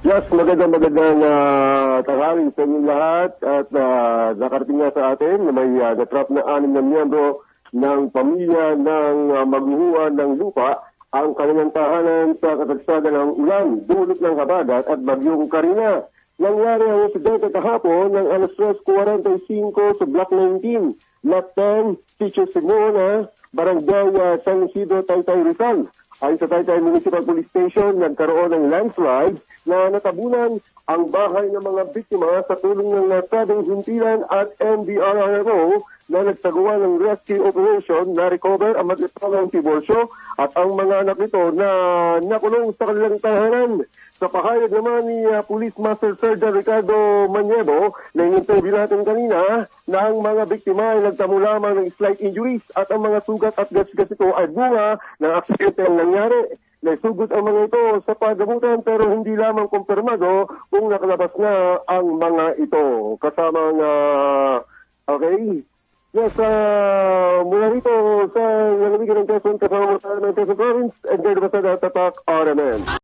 Yes, magandang magandang uh, tanghali sa inyong lahat at uh, nakarating nga sa atin na may uh, natrap na anim na miyembro ng pamilya ng uh, maghuhuwa ng lupa ang kanilang tahanan sa katagsagan ng ulan, dulot ng habagat at bagyong Karina. Nangyari ang insidente kahapon ng alas 3.45 sa Block 19, Lot 10, Sitio Simona, Barangay uh, San Isidro, Taytay, Rizal. Ayon sa Taytay Municipal Police Station, nagkaroon ng landslide na natabunan ang bahay ng mga biktima sa tulong ng nasabing hintilan at NDRRMO na nagsagawa ng rescue operation na recover ang matitawang diborsyo at ang mga anak nito na nakulong sa kanilang tahanan. Sa pahayag naman ni uh, Police Master Sergeant Ricardo Maniebo na in-interview natin kanina na ang mga biktima ay nagtamo lamang ng slight injuries at ang mga sugat at gas-gas ito ay bunga ng aksidente ang nangyari. Naisugot ang mga ito sa pagamutan pero hindi lamang kumpirmado kung nakalabas na ang mga ito. Kasama nga, okay, Yes, uh, mula rito sa Lalawigan ng Quezon, kasama mo sa ng Quezon Province, and Gerd Basada, Tatak, RMN.